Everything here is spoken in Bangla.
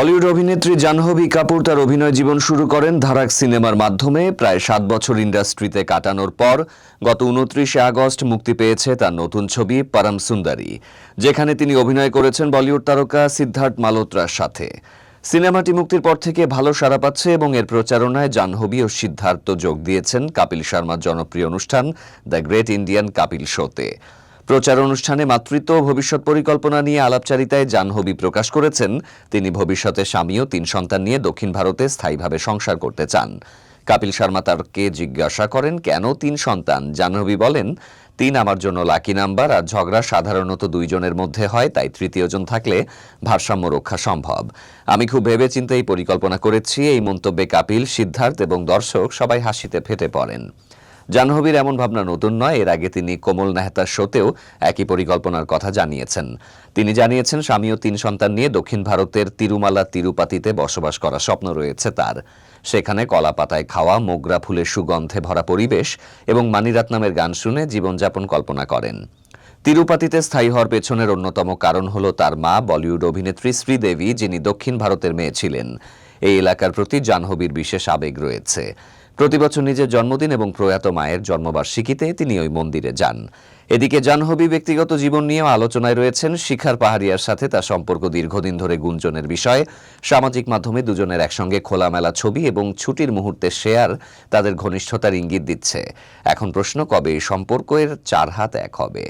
বলিউড অভিনেত্রী জাহ্নবী কাপুর তার অভিনয় জীবন শুরু করেন ধারাক সিনেমার মাধ্যমে। প্রায় সাত বছর ইন্ডাস্ট্রিতে কাটানোর পর গত উনত্রিশে আগস্ট মুক্তি পেয়েছে তার নতুন ছবি পরম সুন্দরী, যেখানে তিনি অভিনয় করেছেন বলিউড তারকা সিদ্ধার্থ মালোত্রার সাথে। সিনেমাটি মুক্তির পর থেকে ভালো সাড়া পাচ্ছে এবং এর প্রচারণায় জাহ্নবী ও সিদ্ধার্থ যোগ দিয়েছেন কাপিল শর্মার জনপ্রিয় অনুষ্ঠান দ্য গ্রেট ইন্ডিয়ান কাপিল শোতে। প্রচার অনুষ্ঠানে মাতৃত্ব ও ভবিষ্যৎ পরিকল্পনা নিয়ে আলাপচারিতায় জাহ্নবী প্রকাশ করেছেন। তিনি ভবিষ্যতে স্বামী ও তিন সন্তান নিয়ে দক্ষিণ ভারতে স্থায়ীভাবে সংসার করতে চান। কাপিল শর্মা তারকে জিজ্ঞাসা করেন, কেন তিন সন্তান? জাহ্নবী বলেন, তিন আমার জন্য লাকি নাম্বার আর ঝগড়া সাধারণত দুইজনের মধ্যে হয়, তাই তৃতীয়জন থাকলে ভারসাম্য রক্ষা সম্ভব। আমি খুব ভেবেচিন্তে এই পরিকল্পনা করেছি। এই মন্তব্যে কাপিল, সিদ্ধার্থ এবং দর্শক সবাই হাসিতে ফেটে পড়েন। জাহ্নবীর এমন ভাবনা নতুন নয়, এর আগে তিনি কোমল মেহতার শোতেও একই পরিকল্পনার কথা জানিয়েছেন। তিনি জানিয়েছেন, স্বামী ও তিন সন্তান নিয়ে দক্ষিণ ভারতের তিরুমালা, তিরুপাতিতে বসবাস করার স্বপ্ন রয়েছে তার। সেখানে কলা পাতায় খাওয়া, মোগরা ফুলের সুগন্ধে ভরা পরিবেশ এবং মানিরাত নামের গান শুনে জীবনযাপন কল্পনা করেন। তিরুপাতিতে স্থায়ী হওয়ার পেছনের অন্যতম কারণ হল তার মা, বলিউড অভিনেত্রী শ্রীদেবী, যিনি দক্ষিণ ভারতের মেয়ে ছিলেন। এই এলাকার প্রতি জাহ্নবীর বিশেষ আবেগ রয়েছে। প্রতি বছর নিজের জন্মদিন এবং প্রয়াত মায়ের জন্মবার্ষিকীতে তিনি ওই মন্দিরে যান। এদিকে জাহ্নবী ব্যক্তিগত জীবন নিয়েও আলোচনায় রয়েছেন। শিখার পাহাড়িয়ার সাথে তার সম্পর্ক দীর্ঘদিন ধরে গুঞ্জনের বিষয়। সামাজিক মাধ্যমে দুজনের একসঙ্গে খোলামেলা ছবি এবং ছুটির মুহূর্তে শেয়ার তাদের ঘনিষ্ঠতার ইঙ্গিত দিচ্ছে। এখন প্রশ্ন, কবে এই সম্পর্কের চার হাত এক হবে?